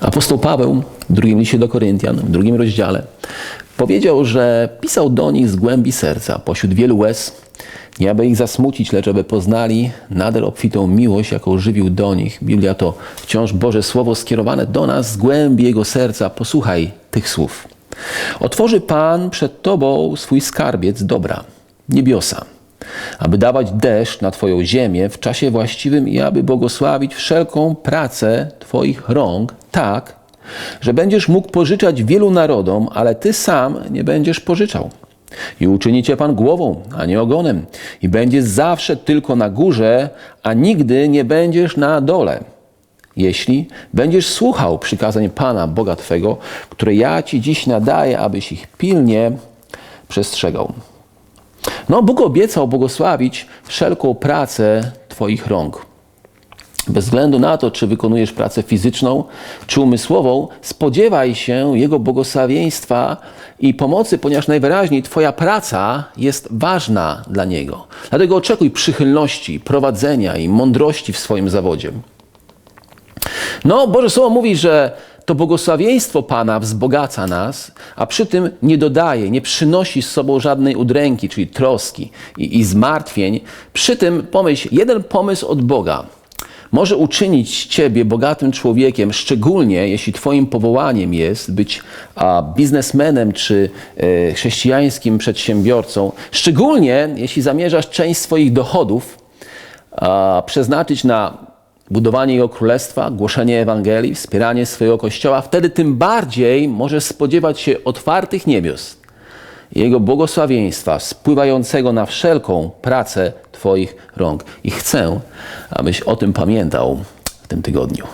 Apostoł Paweł w drugim liście do Koryntian, w drugim rozdziale, powiedział, że pisał do nich z głębi serca, pośród wielu łez, nie aby ich zasmucić, lecz aby poznali nader obfitą miłość, jaką żywił do nich. Biblia to wciąż Boże Słowo skierowane do nas z głębi Jego serca. Posłuchaj tych słów. Otworzy Pan przed Tobą swój skarbiec dobra, niebiosa, aby dawać deszcz na Twoją ziemię w czasie właściwym i aby błogosławić wszelką pracę Twoich rąk tak, że będziesz mógł pożyczać wielu narodom, ale Ty sam nie będziesz pożyczał. I uczyni Cię Pan głową, a nie ogonem. I będziesz zawsze tylko na górze, a nigdy nie będziesz na dole. Jeśli będziesz słuchał przykazań Pana, Boga Twego, które ja Ci dziś nadaję, abyś ich pilnie przestrzegał. No, Bóg obiecał błogosławić wszelką pracę Twoich rąk. Bez względu na to, czy wykonujesz pracę fizyczną, czy umysłową, spodziewaj się Jego błogosławieństwa i pomocy, ponieważ najwyraźniej Twoja praca jest ważna dla Niego. Dlatego oczekuj przychylności, prowadzenia i mądrości w swoim zawodzie. No, Boże Słowo mówi, że to błogosławieństwo Pana wzbogaca nas, a przy tym nie dodaje, nie przynosi z sobą żadnej udręki, czyli troski i, i zmartwień. Przy tym pomyśl, jeden pomysł od Boga może uczynić Ciebie bogatym człowiekiem, szczególnie jeśli Twoim powołaniem jest być a, biznesmenem czy e, chrześcijańskim przedsiębiorcą, szczególnie jeśli zamierzasz część swoich dochodów a, przeznaczyć na budowanie Jego Królestwa, głoszenie Ewangelii, wspieranie swojego Kościoła, wtedy tym bardziej możesz spodziewać się otwartych niebios, Jego błogosławieństwa spływającego na wszelką pracę Twoich rąk. I chcę, abyś o tym pamiętał w tym tygodniu.